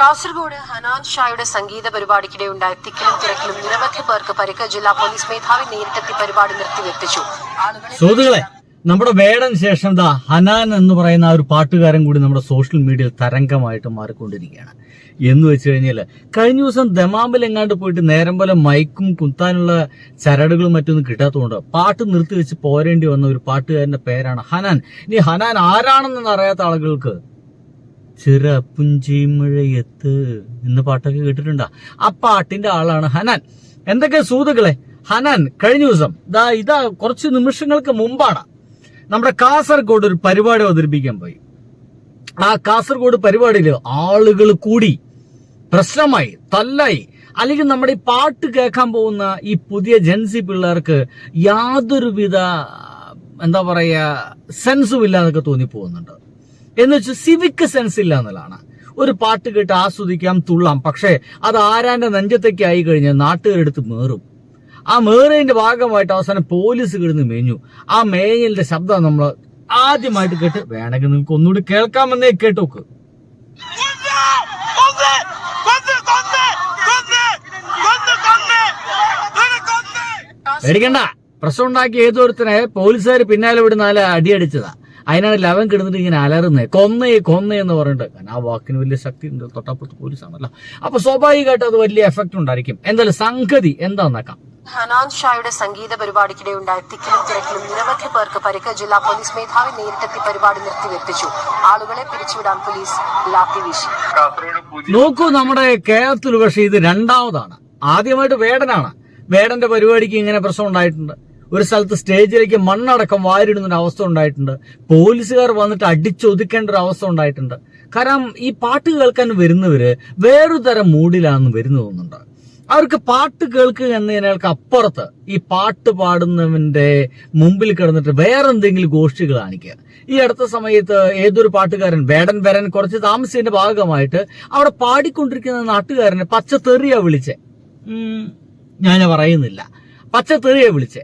കാസർഗോഡ് ഹനാൻ ഷായുടെ സംഗീത പരിപാടിക്കിടെ ഉണ്ടായ തിക്കിലും തിരക്കിലും നിരവധി പേർക്ക് പരിക്ക് ജില്ലാ പോലീസ് മേധാവി നേരിട്ടെത്തി പരിപാടി നിർത്തിവെപ്പിച്ചു. സുഹൃത്തുക്കളെ നമ്മുടെ വേടൻ ശേഷം ദാ ഹനാൻ എന്ന് പറയുന്ന ആ ഒരു പാട്ടുകാരൻ കൂടി നമ്മുടെ സോഷ്യൽ മീഡിയയിൽ തരംഗമായിട്ട് മാറിക്കൊണ്ടിരിക്കുകയാണ്. എന്ന് വെച്ച് കഴിഞ്ഞാൽ കഴിഞ്ഞ ദിവസം ദമാമിൽ എങ്ങാണ്ട് പോയിട്ട് നേരം പോലെ മൈക്കും കുത്താനുള്ള ചരടുകളും മറ്റൊന്നും കിട്ടാത്തതുകൊണ്ട് പാട്ട് നിർത്തി വെച്ച് പോരേണ്ടി വന്ന ഒരു പാട്ടുകാരന്റെ പേരാണ് ഹനാൻ. ഇനി ഹനാൻ ആരാണെന്ന് അറിയാത്ത ആളുകൾക്ക് ചിറ എന്ന പാട്ടൊക്കെ കേട്ടിട്ടുണ്ടാ? ആ പാട്ടിന്റെ ആളാണ് ഹനാൻ. എന്തൊക്കെ സൂതുകളെ ഹനാൻ കഴിഞ്ഞ ദിവസം ദാ ഇതാ കുറച്ച് നിമിഷങ്ങൾക്ക് മുമ്പാണ് നമ്മുടെ കാസർഗോഡ് ഒരു പരിപാടി അവതരിപ്പിക്കാൻ പോയി. ആ കാസർഗോഡ് പരിപാടിയിൽ ആളുകൾ കൂടി പ്രശ്നമായി തല്ലായി. അല്ലെങ്കിൽ നമ്മുടെ ഈ പാട്ട് കേൾക്കാൻ പോകുന്ന ഈ പുതിയ ജൻസി പിള്ളേർക്ക് യാതൊരുവിധ എന്താ പറയുക സെൻസും ഇല്ലാന്നൊക്കെ തോന്നിപ്പോകുന്നുണ്ട്. എന്ന് വെച്ചാൽ സിവിക് സെൻസ് ഇല്ല എന്നുള്ളതാണ്. ഒരു പാട്ട് കേട്ട് ആസ്വദിക്കാം തുള്ളാം. പക്ഷേ അത് ആരാന്റെ നെഞ്ചത്തേക്ക് ആയി കഴിഞ്ഞാൽ നാട്ടുകാരെടുത്ത് മേറും. ആ മേറിന്റെ ഭാഗമായിട്ട് അവസാനം പോലീസ് കിടന്ന് മേഞ്ഞു. ആ മേഞ്ഞലിന്റെ ശബ്ദം നമ്മൾ ആദ്യമായിട്ട് കേട്ട് വേണമെങ്കിൽ നിങ്ങൾക്ക് ഒന്നുകൂടി കേൾക്കാമെന്നേ കേട്ടോക്ക്. പേടിക്കണ്ട. പ്രശ്നം ഉണ്ടാക്കിയ ഏതോരുത്തനെ പോലീസുകാർ പിന്നാലെ വിടുന്നാലേ അടിയടിച്ചതാ. അതിനാണ് ലവൻ കിടന്നിട്ട് ഇങ്ങനെ അലറുന്നത് കൊന്നേ കൊന്നേ എന്ന് പറഞ്ഞിട്ട്. കാരണം ആ വാക്കിന് വലിയ ശക്തി ഉണ്ട്. തൊട്ടപ്പുറത്ത് പോലീസാണല്ലോ. അപ്പൊ സ്വാഭാവികമായിട്ട് അത് വലിയ എഫക്ട് ഉണ്ടായിരിക്കും. എന്തായാലും സംഗതി എന്താന്നാക്കാം. ഹനാൻ ഷായുടെ സംഗീത പരിപാടിക്കിടെ ഉണ്ടായ തിക്കിലും തിരക്കിലും നിരവധി പേർക്ക് പരിക്ക് ജില്ലാ പോലീസ് മേധാവി നേരിട്ടെത്തി പരിപാടി നിർത്തിവെപ്പിച്ചു. ആളുകളെ പിരിച്ചുവിടാൻ പോലീസ് ലാത്തി വീശി. നോക്കൂ നമ്മുടെ കേരളത്തിൽ പക്ഷേ ഇത് രണ്ടാമതാണ്. ആദ്യമായിട്ട് വേടനാണ്. വേടന്റെ പരിപാടിക്ക് ഇങ്ങനെ പ്രശ്നം ഉണ്ടായിട്ടുണ്ട്. ഒരു സ്ഥലത്ത് സ്റ്റേജിലേക്ക് മണ്ണടക്കം വാരിടുന്ന അവസ്ഥ ഉണ്ടായിട്ടുണ്ട്. പോലീസുകാർ വന്നിട്ട് അടിച്ചൊതുക്കേണ്ട ഒരു അവസ്ഥ ഉണ്ടായിട്ടുണ്ട്. കാരണം ഈ പാട്ട് കേൾക്കാൻ വരുന്നവര് വേറൊരു തരം മൂഡിലാണെന്ന് വരുന്നു തോന്നുന്നുണ്ട്. അവർക്ക് പാട്ട് കേൾക്കുക എന്നതിനേക്ക് അപ്പുറത്ത് ഈ പാട്ട് പാടുന്നവന്റെ മുമ്പിൽ കിടന്നിട്ട് വേറെ എന്തെങ്കിലും ഗോഷ്ഠികൾ കാണിക്കുക. ഈ അടുത്ത സമയത്ത് ഏതൊരു പാട്ടുകാരൻ വേടൻ വരൻ കുറച്ച് താമസിച്ചതിന്റെ ഭാഗമായിട്ട് അവിടെ പാടിക്കൊണ്ടിരിക്കുന്ന നാട്ടുകാരനെ പച്ചത്തെറിയാ വിളിച്ചേ. ഞാൻ പറയുന്നില്ല. പച്ചത്തെറിയാ വിളിച്ചേ.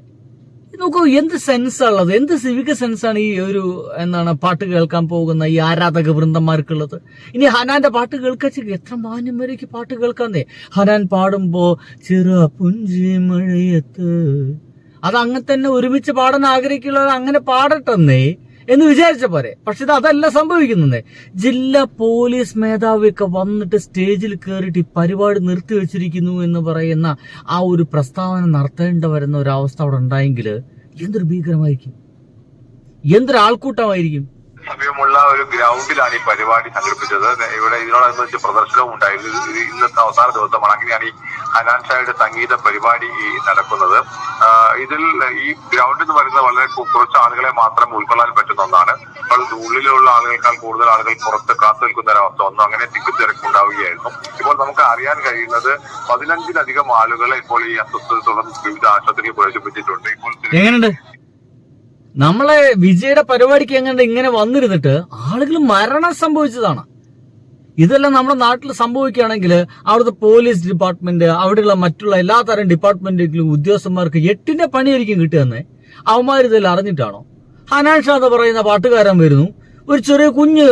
നോക്കൂ എന്ത് സെൻസ് ഉള്ളത്? എന്ത് സിവിക് ആണ് ഈ ഒരു എന്താണ് പാട്ട് കേൾക്കാൻ പോകുന്ന ഈ ആരാധക വൃന്ദന്മാർക്കുള്ളത്? ഇനി ഹനാന്റെ പാട്ട് കേൾക്കാച്ച എത്ര മാന്യം വരേക്ക് പാട്ട് കേൾക്കാന്നേ? ഹനാൻ പാടുമ്പോ ചിറ പുഞ്ചി മഴയത്ത്. അത് അങ്ങനെ തന്നെ ഒരുമിച്ച് പാടാൻ ആഗ്രഹിക്കുള്ളവർ അങ്ങനെ പാടട്ടെന്നേ. എന്ന് വിചാരിച്ച പോരെ. പക്ഷെ ഇത് അതല്ല സംഭവിക്കുന്നത്. ജില്ലാ പോലീസ് മേധാവിയൊക്കെ വന്നിട്ട് സ്റ്റേജിൽ കയറിയിട്ട് ഈ പരിപാടി നിർത്തിവെച്ചിരിക്കുന്നു എന്ന് പറയുന്ന ആ ഒരു പ്രസ്താവന നടത്തേണ്ട വരുന്ന ഒരു അവസ്ഥ അവിടെ ഉണ്ടായെങ്കിൽ എന്തൊരു ഭീകരമായിരിക്കും? എന്തൊരു ആൾക്കൂട്ടമായിരിക്കും? സമയമുള്ള ഒരു ഗ്രൗണ്ടിലാണ് ഈ പരിപാടി സംഘടിപ്പിച്ചത്. ഇവിടെ ഇതിനോടനുബന്ധിച്ച് പ്രദർശനവും ഉണ്ടായിരുന്നു ഇന്നത്തെ അവസാന ദിവസമാണ് അങ്ങനെയാണ് ഈ ഹനാൻ ഷായുടെ സംഗീത പരിപാടി നടക്കുന്നത്. ഇതിൽ ഈ ഗ്രൗണ്ട് എന്ന് പറയുന്നത് വളരെ കുറച്ച് ആളുകളെ മാത്രം ഉൾക്കൊള്ളാൻ പറ്റുന്ന ഒന്നാണ്. അപ്പോൾ ഉള്ളിലുള്ള ആളുകൾക്കാൾ കൂടുതൽ ആളുകൾ പുറത്ത് കാത്തു നിൽക്കുന്ന ഒരവസ്ഥ ഒന്നും അങ്ങനെ തിക്കുതിരക്കുണ്ടാവുകയായിരുന്നു ഇപ്പോൾ നമുക്ക് അറിയാൻ കഴിയുന്നത് പതിനഞ്ചിലധികം ആളുകളെ ഇപ്പോൾ ഈ അസ്വസ്ഥത തുടർന്ന് വിവിധ ആശുപത്രിയിൽ പ്രവേശിപ്പിച്ചിട്ടുണ്ട്. ഇപ്പോൾ നമ്മളെ വിജയുടെ പരിപാടിക്ക് എങ്ങനെ ഇങ്ങനെ വന്നിരുന്നിട്ട് ആളുകൾ മരണം സംഭവിച്ചതാണ്. ഇതെല്ലാം നമ്മുടെ നാട്ടിൽ സംഭവിക്കുകയാണെങ്കിൽ അവിടുത്തെ പോലീസ് ഡിപ്പാർട്ട്മെന്റ് അവിടെയുള്ള മറ്റുള്ള എല്ലാ തരം ഡിപ്പാർട്ട്മെന്റിലും ഉദ്യോഗസ്ഥന്മാർക്ക് എട്ടിന്റെ പണിയായിരിക്കും കിട്ടുകയെന്ന് അവന്മാർ ഇതെല്ലാം അറിഞ്ഞിട്ടാണോ? ഹനാൻ ഷാ എന്ന് പറയുന്ന പാട്ടുകാരൻ വരുന്നു. ഒരു ചെറിയ കുഞ്ഞ്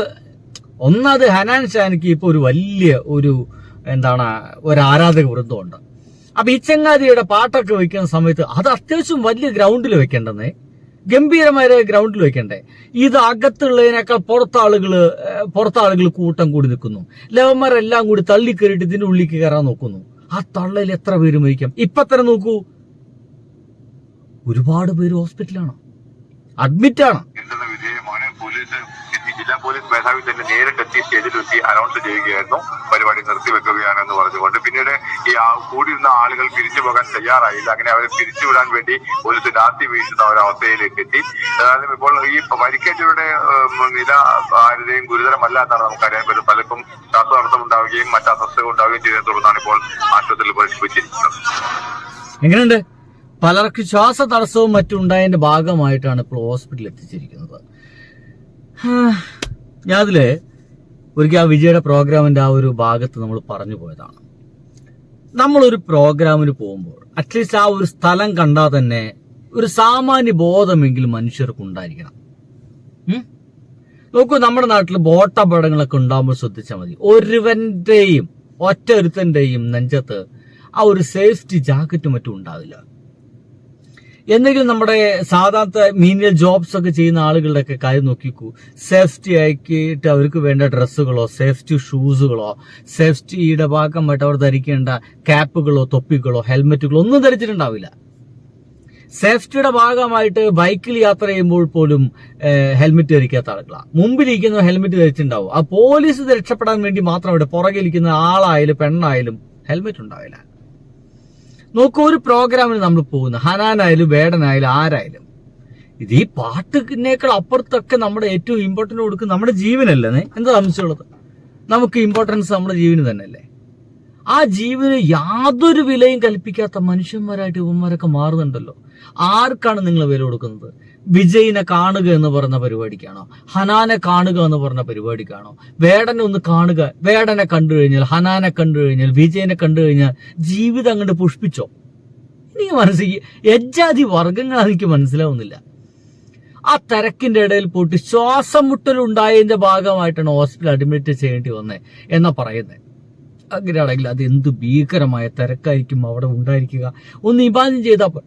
ഒന്നാമത് ഹനാൻ ഷാനിക്ക് ഇപ്പൊ ഒരു വലിയ ഒരു എന്താണ് ഒരു ആരാധക വൃന്ദമുണ്ട് അപ്പൊ ഈ ചങ്ങാതിയുടെ പാട്ടൊക്കെ വെക്കുന്ന സമയത്ത് അത് അത്യാവശ്യം വലിയ ഗ്രൗണ്ടിൽ വെക്കേണ്ടെന്നേ. ഗംഭീരമായ ഗ്രൗണ്ടിൽ വെക്കണ്ടേ ഇത് അകത്തുള്ളതിനേക്കാൾ പുറത്താളുകൾ ഏഹ്, പുറത്താളുകൾ കൂട്ടം കൂടി നിൽക്കുന്നു. ലവന്മാരെല്ലാം കൂടി തള്ളി കയറിയിട്ട് ഇതിന്റെ ഉള്ളിലേക്ക് കയറാൻ നോക്കുന്നു. ആ തള്ളയിൽ എത്ര പേര് മരിക്കാം? ഇപ്പൊ തന്നെ നോക്കൂ. ഒരുപാട് പേര് ഹോസ്പിറ്റലാണ് അഡ്മിറ്റ് ആണ് എന്നുള്ള വിജയമാണ് പോലീസ് എത്തി ജില്ലാ പോലീസ് മേധാവി തന്നെ നേരിട്ടെത്തി സ്റ്റേജിലെത്തി അനൗൺസ് ചെയ്യുകയായിരുന്നു. പരിപാടി നിർത്തിവെക്കുകയാണ് എന്ന് പറഞ്ഞുകൊണ്ട്. പിന്നീട് ഈ കൂടിയിരുന്ന ആളുകൾ പിരിച്ചു പോകാൻ തയ്യാറായില്ല. അങ്ങനെ അവരെ പിരിച്ചുവിടാൻ വേണ്ടി പോലീസ് ലാത്തി വീശുന്ന ഒരവസ്ഥയിലേക്ക് എത്തി. ഏതായാലും ഇപ്പോൾ ഈ പരിക്കേറ്റവരുടെ നില ആരുടെയും ഗുരുതരമല്ല എന്നാണ് നമുക്കറിയാൻ പറ്റും പലർക്കും ശ്വാസതടസ്സം ഉണ്ടാവുകയും മറ്റ് അസ്വസ്ഥകൾ ഉണ്ടാവുകയും ചെയ്തതിനെ തുടർന്നാണ് ഇപ്പോൾ ആശുപത്രിയിൽ പരിശോധിച്ചിരിക്കുന്നത് എങ്ങനെയുണ്ട്? പലർക്ക് ശ്വാസ തടസ്സവും മറ്റും ഉണ്ടായതിന്റെ ഭാഗമായിട്ടാണ് ഇപ്പോൾ ഹോസ്പിറ്റലിൽ എത്തിച്ചിരിക്കുന്നത്. ഞാൻ അതിൽ ഒരിക്കൽ ആ വിജയുടെ പ്രോഗ്രാമിന്റെ ആ ഒരു ഭാഗത്ത് നമ്മൾ പറഞ്ഞു പോയതാണ്. നമ്മളൊരു പ്രോഗ്രാമിന് പോകുമ്പോൾ അറ്റ്ലീസ്റ്റ് ആ ഒരു സ്ഥലം കണ്ടാൽ തന്നെ ഒരു സാമാന്യ ബോധമെങ്കിലും മനുഷ്യർക്ക് ഉണ്ടായിരിക്കണം. നോക്കൂ നമ്മുടെ നാട്ടിൽ ബോട്ട് അപകടങ്ങളൊക്കെ ഉണ്ടാകുമ്പോൾ ശ്രദ്ധിച്ചാൽ മതി. ഒരുവന്റെയും ഒറ്റ ഒരുത്തന്റെയും നെഞ്ചത്ത് ആ ഒരു സേഫ്റ്റി ജാക്കറ്റ് മറ്റും ഉണ്ടാവില്ല. എന്തെങ്കിലും നമ്മുടെ സാധാരണ മീനിയൽ ജോബ്സ് ഒക്കെ ചെയ്യുന്ന ആളുകളുടെ ഒക്കെ കാര്യം നോക്കിക്കൂ. സേഫ്റ്റി ആക്കിയിട്ട് അവർക്ക് വേണ്ട ഡ്രസ്സുകളോ സേഫ്റ്റി ഷൂസുകളോ സേഫ്റ്റിയുടെ ഭാഗമായിട്ട് അവർ ധരിക്കേണ്ട ക്യാപ്പുകളോ തൊപ്പികളോ ഹെൽമെറ്റുകളോ ഒന്നും ധരിച്ചിട്ടുണ്ടാവില്ല. സേഫ്റ്റിയുടെ ഭാഗമായിട്ട് ബൈക്കിൽ യാത്ര ചെയ്യുമ്പോൾ പോലും ഹെൽമെറ്റ് ധരിക്കാത്ത ആളുകളാണ് മുമ്പിലിരിക്കുന്ന ഹെൽമെറ്റ് ധരിച്ചിട്ടുണ്ടാവും. ആ പോലീസ് രക്ഷപ്പെടാൻ വേണ്ടി മാത്രം അവിടെ പുറകിലിരിക്കുന്ന ആളായാലും പെണ്ണായാലും ഹെൽമെറ്റ് ഉണ്ടാവില്ല. നോക്കൂ ഒരു പ്രോഗ്രാമിന് നമ്മൾ പോകുന്നു ഹനാനായാലും വേടനായാലും ആരായാലും. ഇത് ഈ പാട്ടിനേക്കാൾ അപ്പുറത്തൊക്കെ നമ്മുടെ ഏറ്റവും ഇമ്പോർട്ടന്റ് കൊടുക്കുന്ന നമ്മുടെ ജീവനല്ലേ? എന്താ സംശയമുള്ളത്? നമുക്ക് ഇമ്പോർട്ടൻസ് നമ്മുടെ ജീവന് തന്നെയല്ലേ? ആ ജീവന് യാതൊരു വിലയും കൽപ്പിക്കാത്ത മനുഷ്യന്മാരായിട്ട് ഇവന്മാരൊക്കെ മാറുന്നുണ്ടല്ലോ. ആർക്കാണ് നിങ്ങൾ വില കൊടുക്കുന്നത്? വിജയിനെ കാണുക എന്ന് പറഞ്ഞ പരിപാടിക്കാണോ? ഹനാനെ കാണുക എന്ന് പറഞ്ഞ പരിപാടിക്കാണോ? വേടനെ ഒന്ന് കാണുക. വേടനെ കണ്ടു കഴിഞ്ഞാൽ ഹനാനെ കണ്ടു കഴിഞ്ഞാൽ വിജയനെ കണ്ടു കഴിഞ്ഞാൽ ജീവിതം അങ്ങോട്ട് പുഷ്പിച്ചോ? എനിക്ക് മനസ്സിലാക്കി എജ്ജാതി വർഗങ്ങൾ എനിക്ക് മനസ്സിലാവുന്നില്ല. ആ തിരക്കിന്റെ ഇടയിൽ പോയിട്ട് ശ്വാസം മുട്ടലുണ്ടായതിന്റെ ഭാഗമായിട്ടാണ് ഹോസ്പിറ്റൽ അഡ്മിറ്റ് ചെയ്യേണ്ടി വന്നത് എന്നാ പറയുന്നത് അങ്ങനെയാണെങ്കിൽ അത് എന്ത് ഭീകരമായ തിരക്കായിരിക്കും അവിടെ ഉണ്ടായിരിക്കുക. ഒന്ന് ഇമാജിൻ ചെയ്താൽ പോ-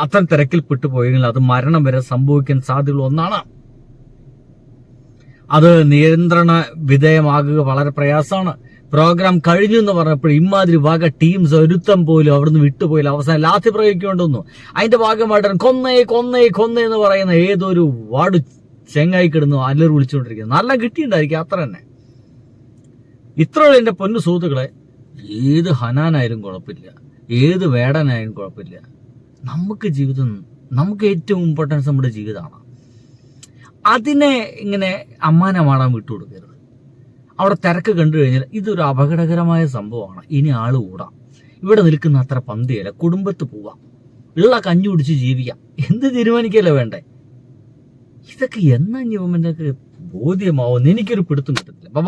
അത്തരം തിരക്കിൽ പെട്ടുപോയെങ്കിൽ അത് മരണം വരെ സംഭവിക്കാൻ സാധ്യതയുള്ള ഒന്നാണ്. അത് നിയന്ത്രണ വിധേയമാകുക വളരെ പ്രയാസമാണ്. പ്രോഗ്രാം കഴിഞ്ഞു എന്ന് പറഞ്ഞപ്പോൾ ഇമാതിരി വക ടീംസ് ഒരുത്തം പോലും അവിടുന്ന് വിട്ടുപോയില്ല. അവസാനം ലാത്തി പ്രയോഗിക്കൊണ്ടൊന്നു അതിന്റെ ഭാഗമായിട്ടാണ് കൊന്നേ കൊന്നേ കൊന്നേ എന്ന് പറയുന്ന ഏതൊരു വാട് ചെങ്ങായി കിടന്നു അല്ലെ വിളിച്ചുകൊണ്ടിരിക്കുന്നത് നല്ല കിട്ടിയിട്ടുണ്ടായിരിക്കും അത്ര തന്നെ. ഇത്രയുള്ള എന്റെ പൊന്നു സുഹൃത്തുക്കളെ ഏത് ഹനാനായാലും കുഴപ്പമില്ല. ഏത് വേടനായാലും കുഴപ്പമില്ല. നമുക്ക് ജീവിതം നമുക്ക് ഏറ്റവും ഇമ്പോർട്ടൻസ് നമ്മുടെ ജീവിതമാണ്. അതിനെ ഇങ്ങനെ അമ്മാനമാടാൻ വിട്ടുകൊടുക്കരുത് അവിടെ തിരക്ക് കണ്ടു കഴിഞ്ഞാൽ ഇതൊരു അപകടകരമായ സംഭവമാണ്. ഇനി ആൾ കൂടാം ഇവിടെ നിൽക്കുന്ന അത്ര പന്തിയല്ല. കുടുംബത്ത് പോവാം. ഉള്ള കഞ്ഞു കുടിച്ച് ജീവിക്കാം. എന്ത് തീരുമാനിക്കല്ലേ വേണ്ടേ? ഇതൊക്കെ എന്നാ ഇനി ബോധ്യമാവും എനിക്കൊരു പിടുത്തം കിട്ടുന്നില്ല